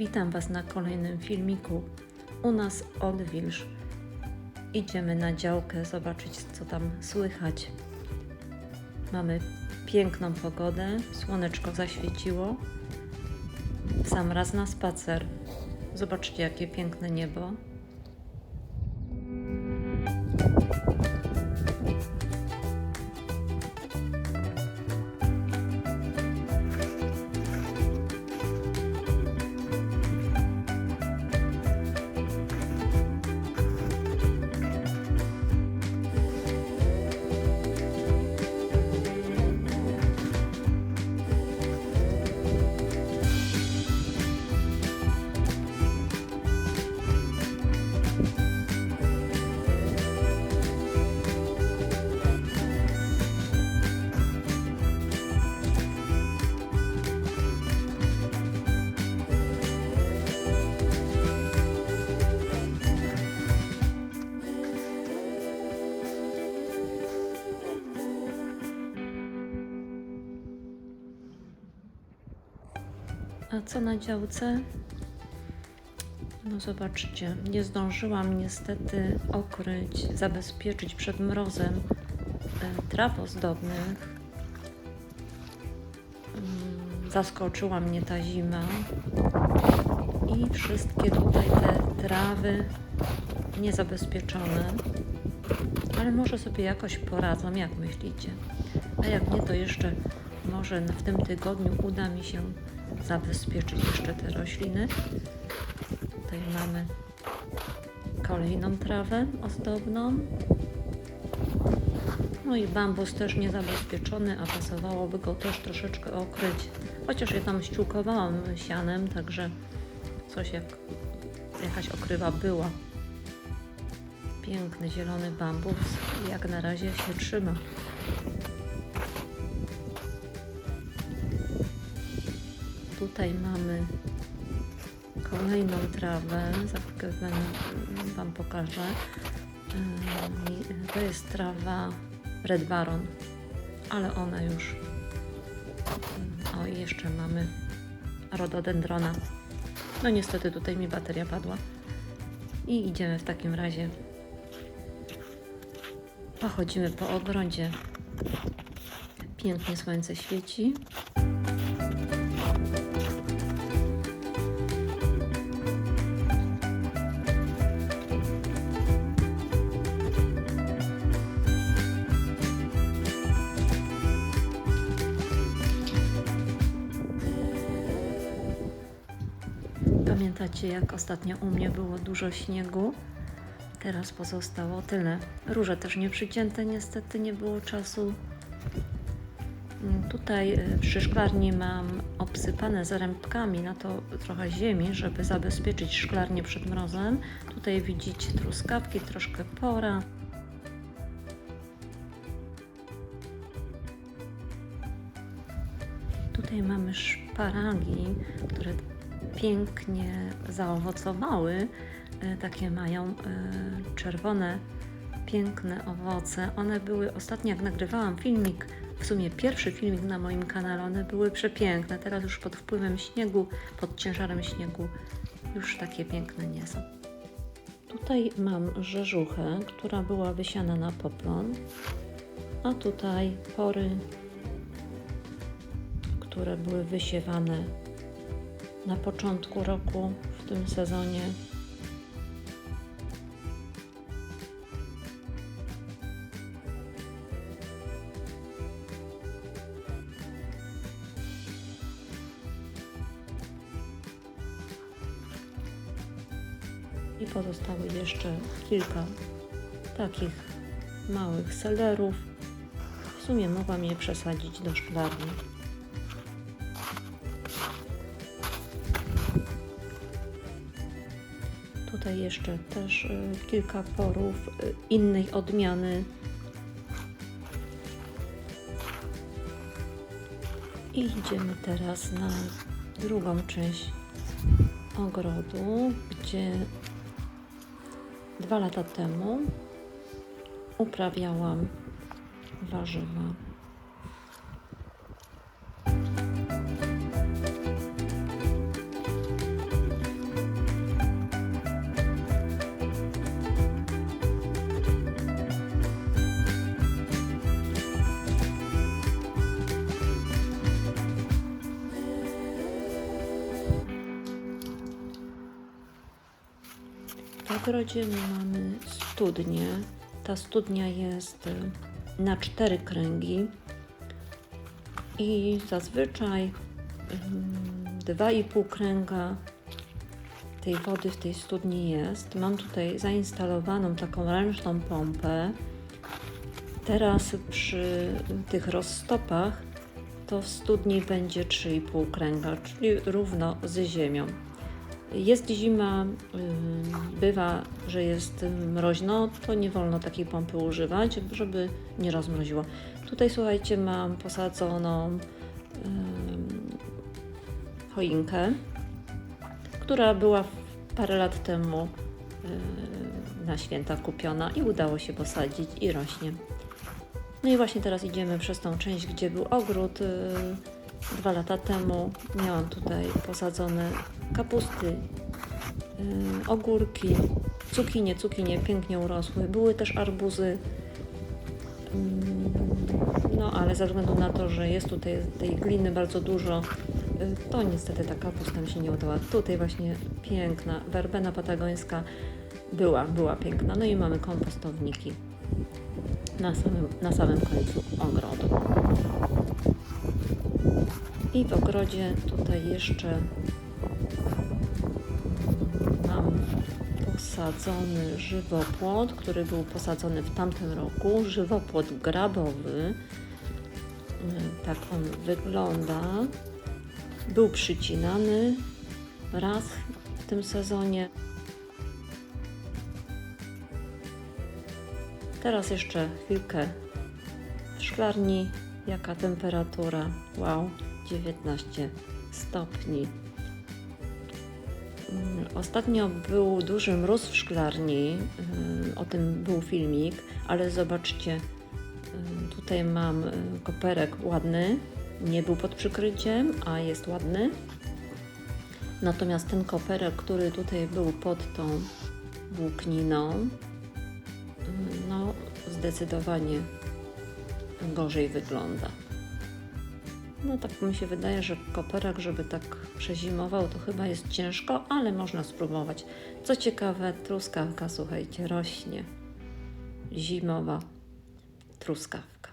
Witam Was na kolejnym filmiku. U nas odwilż. Idziemy na działkę zobaczyć, co tam słychać. Mamy piękną pogodę, słoneczko zaświeciło. Sam raz na spacer. Zobaczcie, jakie piękne niebo. A co na działce? No zobaczcie, nie zdążyłam niestety okryć, zabezpieczyć przed mrozem e, traw ozdobnych. Mm, Zaskoczyła mnie ta zima i wszystkie tutaj te trawy niezabezpieczone. Ale może sobie jakoś poradzą, jak myślicie? A jak nie, to jeszcze może w tym tygodniu uda mi się zabezpieczyć jeszcze te rośliny. Tutaj mamy kolejną trawę ozdobną. No i bambus też niezabezpieczony, a pasowałoby go też troszeczkę okryć. Chociaż ja tam ściółkowałam sianem, także coś jak jakaś okrywa była. Piękny zielony bambus, jak na razie się trzyma. Tutaj mamy kolejną trawę, za wam- pokażę. Ym, To jest trawa Red Baron, ale ona już. ym, O, i jeszcze mamy rododendrona. No niestety tutaj mi bateria padła. I idziemy w takim razie. Pochodzimy po ogrodzie. Pięknie słońce świeci. Pamiętacie, jak ostatnio u mnie było dużo śniegu? Teraz pozostało tyle. Róże też nie przycięte, niestety nie było czasu. Mm, Tutaj przy szklarni mam obsypane zarębkami na to trochę ziemi, żeby zabezpieczyć szklarnię przed mrozem. Tutaj widzicie truskawki, troszkę pora. Tutaj mamy szparagi, które pięknie zaowocowały. E, Takie mają e, czerwone, piękne owoce. One były ostatnio, jak nagrywałam filmik, w sumie pierwszy filmik na moim kanale, one były przepiękne. Teraz już pod wpływem śniegu, pod ciężarem śniegu, już takie piękne nie są. Tutaj mam rzeżuchę, która była wysiana na poplon, a tutaj pory, które były wysiewane na początku roku w tym sezonie. I pozostały jeszcze kilka takich małych selerów. W sumie mogłam je przesadzić do szklarni. Tutaj jeszcze też y, kilka porów y, innej odmiany. I idziemy teraz na drugą część ogrodu, gdzie dwa lata temu uprawiałam warzywa. W ogrodzie mamy studnię. Ta studnia jest y, na cztery kręgi i zazwyczaj ym, dwa i pół kręga tej wody w tej studni jest. Mam tutaj zainstalowaną taką ręczną pompę. Teraz przy tych rozstopach to w studni będzie 3,5 kręga, czyli równo z ziemią. Jest zima, y, bywa, że jest mroźno, to nie wolno takiej pompy używać, żeby nie rozmroziło. Tutaj słuchajcie, mam posadzoną choinkę, która była parę lat temu y, na święta kupiona i udało się posadzić i rośnie. No i właśnie teraz idziemy przez tą część, gdzie był ogród. Dwa lata temu miałam tutaj posadzone kapusty, y, ogórki, cukinie, cukinie pięknie urosły. Były też arbuzy. Mm, No ale ze względu na to, że jest tutaj tej gliny bardzo dużo, y, to niestety ta kapusta mi się nie udała. Tutaj właśnie piękna werbena patagońska była, była piękna. No i mamy kompostowniki na samym, na samym końcu ogrodu. I w ogrodzie tutaj jeszcze mam posadzony żywopłot, który był posadzony w tamtym roku. Żywopłot grabowy. Y, Tak on wygląda. Był przycinany raz w tym sezonie. Teraz jeszcze chwilkę w szklarni. Jaka temperatura? Wow, 19 stopni. Mm, Ostatnio był duży mróz w szklarni. y, O tym był filmik, ale zobaczcie, y, tutaj mam y, koperek ładny. Nie był pod przykryciem, a jest ładny. Natomiast ten koperek, który tutaj był pod tą włókniną, no zdecydowanie gorzej wygląda. No tak mi się wydaje, że koperak, żeby tak przezimował, to chyba jest ciężko, ale można spróbować. Co ciekawe, truskawka, słuchajcie, rośnie. Zimowa truskawka.